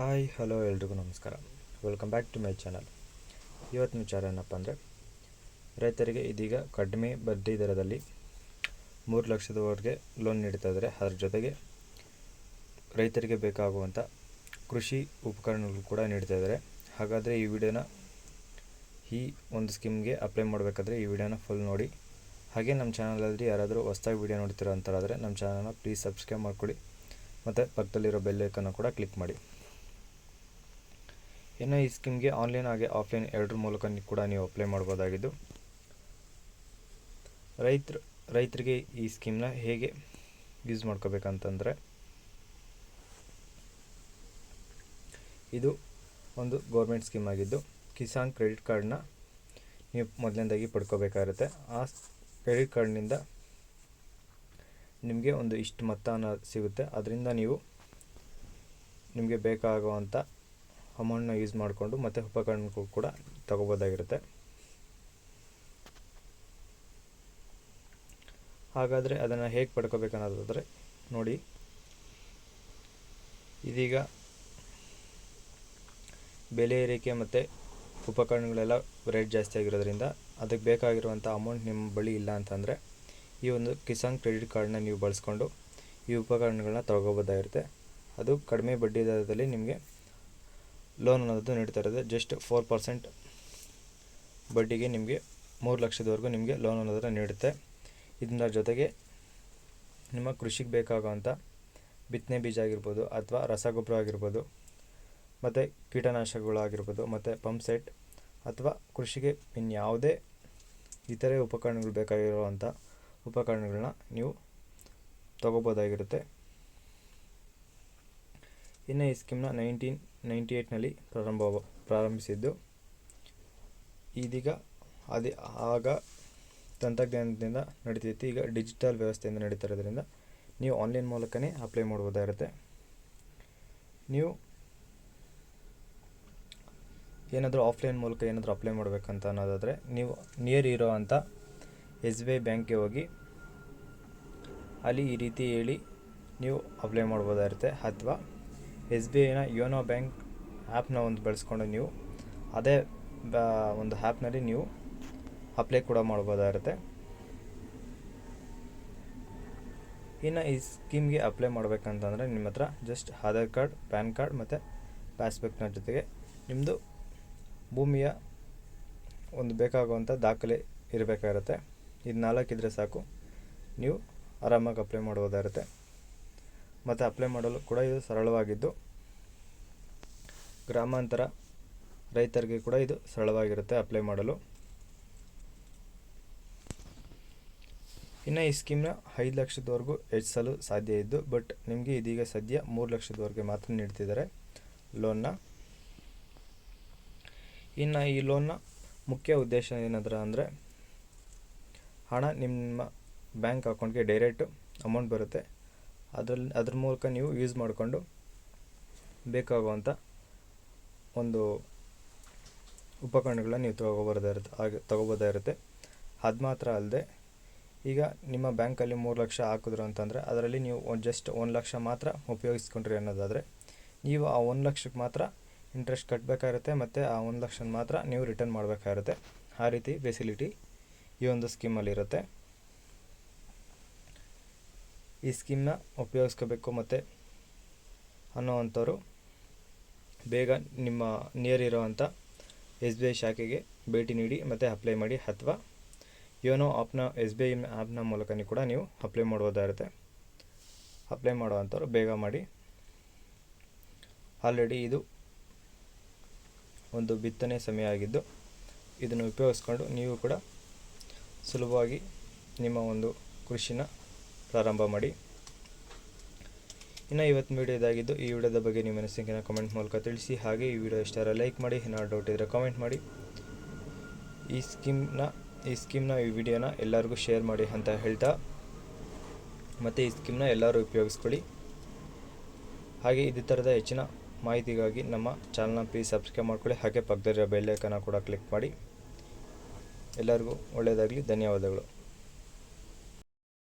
Hi, hello ಎಲ್ರಿಗೂ ನಮಸ್ಕಾರ. Welcome back to my channel ಇವತ್ತಿನ ವಿಚಾರ ಏನಪ್ಪ ಅಂದರೆ, ರೈತರಿಗೆ ಇದೀಗ ಕಡಿಮೆ ಬಡ್ಡಿ ದರದಲ್ಲಿ ಮೂರು ಲಕ್ಷದವರೆಗೆ ಲೋನ್ ನೀಡ್ತಾ ಇದ್ದಾರೆ ಅದರ ಜೊತೆಗೆ ರೈತರಿಗೆ ಬೇಕಾಗುವಂಥ ಕೃಷಿ ಉಪಕರಣಗಳು ಕೂಡ ನೀಡ್ತಾ ಇದ್ದಾರೆ ಹಾಗಾದರೆ ಈ ವಿಡಿಯೋನ ಈ ಒಂದು ಸ್ಕೀಮ್ಗೆ ಅಪ್ಲೈ ಮಾಡಬೇಕಾದ್ರೆ ಈ ವಿಡಿಯೋನ ಫುಲ್ ನೋಡಿ. ಹಾಗೆ ನಮ್ಮ ಚಾನಲಲ್ಲಿ ಯಾರಾದರೂ ಹೊಸ್ದಾಗಿ ವಿಡಿಯೋ ನೋಡ್ತಿರೋ ಅಂತಾರಾದರೆ ನಮ್ಮ ಚಾನಲನ್ನ ಪ್ಲೀಸ್ ಸಬ್ಸ್ಕ್ರೈಬ್ ಮಾಡ್ಕೊಳ್ಳಿ. ಮತ್ತು ಪಕ್ಕದಲ್ಲಿರೋ ಬೆಲ್ಲೈಕನ್ನು ಕೂಡ ಕ್ಲಿಕ್ ಮಾಡಿ. ಇನ್ನು ಈ ಸ್ಕೀಮ್ಗೆ ಆನ್ಲೈನ್ ಹಾಗೆ ಆಫ್ಲೈನ್ ಎರಡರ ಮೂಲಕ ಕೂಡ ನೀವು ಅಪ್ಲೈ ಮಾಡ್ಬೋದಾಗಿದ್ದು. ರೈತರು, ರೈತರಿಗೆ ಈ ಸ್ಕೀಮ್ನ ಹೇಗೆ ಯೂಸ್ ಮಾಡ್ಕೋಬೇಕಂತಂದರೆ, ಇದು ಒಂದು ಗೌರ್ಮೆಂಟ್ ಸ್ಕೀಮ್ ಆಗಿದ್ದು, ಕಿಸಾನ್ ಕ್ರೆಡಿಟ್ ಕಾರ್ಡ್ನ ನೀವು ಮೊದಲನೇದಾಗಿ ಪಡ್ಕೋಬೇಕಾಗಿರುತ್ತೆ ಆ ಕ್ರೆಡಿಟ್ ಕಾರ್ಡ್ನಿಂದ ನಿಮಗೆ ಒಂದು ಇಷ್ಟು ಮೊತ್ತ ಸಿಗುತ್ತೆ. ಅದರಿಂದ ನೀವು ನಿಮಗೆ ಬೇಕಾಗುವಂಥ ಅಮೌಂಟ್ನ ಯೂಸ್ ಮಾಡಿಕೊಂಡು ಮತ್ತೆ ಉಪಕರಣಗಳು ಕೂಡ ತಗೋಬೋದಾಗಿರುತ್ತೆ. ಹಾಗಾದರೆ ಅದನ್ನು ಹೇಗೆ ಪಡ್ಕೋಬೇಕನ್ನೋದಾದರೆ ನೋಡಿ. ಇದೀಗ ಬೆಲೆ ಏರಿಕೆ ಮತ್ತು ಉಪಕರಣಗಳೆಲ್ಲ ರೇಟ್ ಜಾಸ್ತಿ ಆಗಿರೋದ್ರಿಂದ ಅದಕ್ಕೆ ಬೇಕಾಗಿರುವಂಥ ಅಮೌಂಟ್ ನಿಮ್ಮ ಬಳಿ ಇಲ್ಲ ಅಂತಂದರೆ ಈ ಒಂದು ಕಿಸಾನ್ ಕ್ರೆಡಿಟ್ ಕಾರ್ಡನ್ನ ನೀವು ಬಳಸ್ಕೊಂಡು ಈ ಉಪಕರಣಗಳನ್ನ ತಗೋಬೋದಾಗಿರುತ್ತೆ. ಅದು ಕಡಿಮೆ ಬಡ್ಡಿ ದರದಲ್ಲಿ ನಿಮಗೆ ಲೋನ್ ಅನ್ನೋದು ನೀಡ್ತಾ ಇರೋದು. ಜಸ್ಟ್ ಫೋರ್ ಪರ್ಸೆಂಟ್ ಬಡ್ಡಿಗೆ ನಿಮಗೆ ಮೂರು ಲಕ್ಷದವರೆಗೂ ನಿಮಗೆ ಲೋನ್ ಅನ್ನೋದನ್ನು ನೀಡುತ್ತೆ. ಇದರ ಜೊತೆಗೆ ನಿಮ್ಮ ಕೃಷಿಗೆ ಬೇಕಾಗುವಂಥ ಬಿತ್ತನೆ ಬೀಜ ಆಗಿರ್ಬೋದು ಅಥವಾ ರಸಗೊಬ್ಬರ ಆಗಿರ್ಬೋದು, ಮತ್ತು ಕೀಟನಾಶಕಗಳಾಗಿರ್ಬೋದು, ಮತ್ತು ಪಂಪ್ ಸೆಟ್ ಅಥವಾ ಕೃಷಿಗೆ ಇನ್ಯಾವುದೇ ಇತರೆ ಉಪಕರಣಗಳು ಬೇಕಾಗಿರುವಂಥ ಉಪಕರಣಗಳನ್ನ ನೀವು ತಗೋಬೋದಾಗಿರುತ್ತೆ. ಇನ್ನು ಈ ಸ್ಕೀಮ್ನ ನೈನ್ಟೀನ್ ನೈಂಟಿ ಏಯ್ಟ್ನಲ್ಲಿ ಪ್ರಾರಂಭ ಪ್ರಾರಂಭಿಸಿದ್ದು. ಇದೀಗ ಅದೇ ಆಗ ತಂತ್ರಜ್ಞಾನದಿಂದ ನಡೀತಿತ್ತು ಈಗ ಡಿಜಿಟಲ್ ವ್ಯವಸ್ಥೆಯಿಂದ ನಡೀತಾ ಇರೋದ್ರಿಂದ ನೀವು ಆನ್ಲೈನ್ ಮೂಲಕನೇ ಅಪ್ಲೈ ಮಾಡ್ಬೋದಾಗಿರುತ್ತೆ ನೀವು ಏನಾದರೂ ಆಫ್ಲೈನ್ ಮೂಲಕ ಏನಾದರೂ ಅಪ್ಲೈ ಮಾಡಬೇಕಂತ ಅನ್ನೋದಾದರೆ, ನೀವು ನಿಯರ್ ಇರೋ ಅಂಥ ಎಸ್ ಬಿ ಐ ಬ್ಯಾಂಕ್ಗೆ ಹೋಗಿ ಅಲ್ಲಿ ಈ ರೀತಿ ಹೇಳಿ ನೀವು ಅಪ್ಲೈ ಮಾಡ್ಬೋದಾಗಿರುತ್ತೆ ಅಥವಾ ಎಸ್ ಬಿ ಐನ ಯೋನೋ ಬ್ಯಾಂಕ್ ಆ್ಯಪ್ನ ಒಂದು ಬಳಸ್ಕೊಂಡು ನೀವು ಅದೇ ಒಂದು ಆ್ಯಪ್ನಲ್ಲಿ ನೀವು ಅಪ್ಲೈ ಕೂಡ ಮಾಡ್ಬೋದಾಗಿರುತ್ತೆ ಇನ್ನು ಈ ಸ್ಕೀಮ್ಗೆ ಅಪ್ಲೈ ಮಾಡಬೇಕಂತಂದರೆ ನಿಮ್ಮ ಹತ್ರ just Aadhaar card, PAN card ಮತ್ತು ಪಾಸ್ಬುಕ್ನ ಜೊತೆಗೆ ನಿಮ್ಮದು ಭೂಮಿಯ ಒಂದು ಬೇಕಾಗುವಂಥ ದಾಖಲೆ ಇರಬೇಕಾಗಿರುತ್ತೆ ಇದು ನಾಲ್ಕಿದ್ರೆ ಸಾಕು. ನೀವು ಆರಾಮಾಗಿ ಅಪ್ಲೈ ಮಾಡ್ಬೋದಾಗಿರುತ್ತೆ ಮತ್ತು ಅಪ್ಲೈ ಮಾಡಲು ಕೂಡ ಇದು ಸರಳವಾಗಿದ್ದು, ಗ್ರಾಮಾಂತರ ರೈತರಿಗೆ ಕೂಡ ಇದು ಸರಳವಾಗಿರುತ್ತೆ ಅಪ್ಲೈ ಮಾಡಲು. ಇನ್ನು ಈ ಸ್ಕೀಮ್ನ ಐದು ಲಕ್ಷದವರೆಗೂ ಹೆಚ್ಚಿಸಲು ಸಾಧ್ಯ ಇದ್ದು ಬಟ್ ನಿಮಗೆ ಇದೀಗ ಸದ್ಯ ಮೂರು ಲಕ್ಷದವರೆಗೆ ಮಾತ್ರ ನೀಡ್ತಿದ್ದಾರೆ ಲೋನ್ನ ಇನ್ನು ಈ ಲೋನ್ನ ಮುಖ್ಯ ಉದ್ದೇಶ ಏನಂದ್ರೆ ಅಂದರೆ, ಹಣ ನಿಮ್ಮ ಬ್ಯಾಂಕ್ ಅಕೌಂಟ್ಗೆ ಡೈರೆಕ್ಟ್ ಅಮೌಂಟ್ ಬರುತ್ತೆ. ಅದರಲ್ಲಿ ಅದ್ರ ಮೂಲಕ ನೀವು ಯೂಸ್ ಮಾಡಿಕೊಂಡು ಬೇಕಾಗುವಂಥ ಒಂದು ಉಪಕರಣಗಳನ್ನ ನೀವು ತಗೋಬರ್ದಿರುತ್ತೆ ಹಾಗೆ ತಗೋಬೋದಾಗಿರುತ್ತೆ ಅದು ಮಾತ್ರ ಅಲ್ಲದೆ ಈಗ ನಿಮ್ಮ ಬ್ಯಾಂಕಲ್ಲಿ ಮೂರು ಲಕ್ಷ ಹಾಕಿದ್ರು ಅಂತಂದರೆ ಅದರಲ್ಲಿ ನೀವು ಒಂದು ಜಸ್ಟ್ ಒಂದು ಲಕ್ಷ ಮಾತ್ರ ಉಪಯೋಗಿಸ್ಕೊಂಡ್ರಿ ಅನ್ನೋದಾದರೆ ನೀವು ಆ ಒಂದು ಲಕ್ಷಕ್ಕೆ ಮಾತ್ರ ಇಂಟ್ರೆಸ್ಟ್ ಕಟ್ಟಬೇಕಾಗಿರುತ್ತೆ ಮತ್ತು ಆ ಒಂದು ಲಕ್ಷನ ಮಾತ್ರ ನೀವು ರಿಟರ್ನ್ ಮಾಡಬೇಕಾಗಿರುತ್ತೆ ಆ ರೀತಿ ಫೆಸಿಲಿಟಿ ಈ ಒಂದು ಸ್ಕೀಮಲ್ಲಿರುತ್ತೆ ಈ ಸ್ಕೀಮ್ನ ಉಪಯೋಗಿಸ್ಕೋಬೇಕು ಮತ್ತು ಅನ್ನೋವಂಥವ್ರು ಬೇಗ ನಿಮ್ಮ ನಿಯರ್ ಇರೋವಂಥ ಎಸ್ ಬಿ ಐ ಶಾಖೆಗೆ ಭೇಟಿ ನೀಡಿ ಮತ್ತು ಅಪ್ಲೈ ಮಾಡಿ ಅಥವಾ ಯೋನೋ ಆಪ್ನ ಎಸ್ ಬಿ ಐ ಆ್ಯಪ್ನ ಮೂಲಕನೇ ಕೂಡ ನೀವು ಅಪ್ಲೈ ಮಾಡ್ಬೋದಾಗಿರುತ್ತೆ ಅಪ್ಲೈ ಮಾಡುವಂಥವ್ರು ಬೇಗ ಮಾಡಿ. ಆಲ್ರೆಡಿ ಇದು ಒಂದು ಬಿತ್ತನೆ ಸಮಯ ಆಗಿದ್ದು ಇದನ್ನು ಉಪಯೋಗಿಸ್ಕೊಂಡು ನೀವು ಕೂಡ ಸುಲಭವಾಗಿ ನಿಮ್ಮ ಒಂದು ಕೃಷಿನ ಪ್ರಾರಂಭ ಮಾಡಿ. ಇನ್ನು ಇವತ್ತು ವೀಡಿಯೋ ಇದಾಗಿದ್ದು, ಈ ವಿಡಿಯೋದ ಬಗ್ಗೆ ನಿಮ್ಮ ಮನಸ್ಸಿನ ಕಮೆಂಟ್ ಮೂಲಕ ತಿಳಿಸಿ, ಹಾಗೆ ಈ ವಿಡಿಯೋ ಇಷ್ಟಾರ ಲೈಕ್ ಮಾಡಿ ಏನಾದ್ರು ಡೌಟ್ ಇದ್ದರೆ ಕಮೆಂಟ್ ಮಾಡಿ. ಈ ಸ್ಕೀಮ್ನ ಈ ಸ್ಕೀಮ್ನ ಈ ವಿಡಿಯೋನ ಎಲ್ಲರಿಗೂ ಶೇರ್ ಮಾಡಿ ಅಂತ ಹೇಳ್ತಾ, ಮತ್ತು ಈ ಸ್ಕೀಮ್ನ ಎಲ್ಲರೂ ಉಪಯೋಗಿಸ್ಕೊಳ್ಳಿ. ಹಾಗೆ ಇದೇ ಥರದ ಹೆಚ್ಚಿನ ಮಾಹಿತಿಗಾಗಿ ನಮ್ಮ ಚಾನಲ್ನ ಪ್ಲೀಸ್ ಸಬ್ಸ್ಕ್ರೈಬ್ ಮಾಡ್ಕೊಳ್ಳಿ, ಹಾಗೆ ಪಕ್ಕದಲ್ಲಿರೋ ಬೆಲ್ಲೈಕನ ಕೂಡ ಕ್ಲಿಕ್ ಮಾಡಿ. ಎಲ್ಲರಿಗೂ ಒಳ್ಳೆಯದಾಗಲಿ, ಧನ್ಯವಾದಗಳು.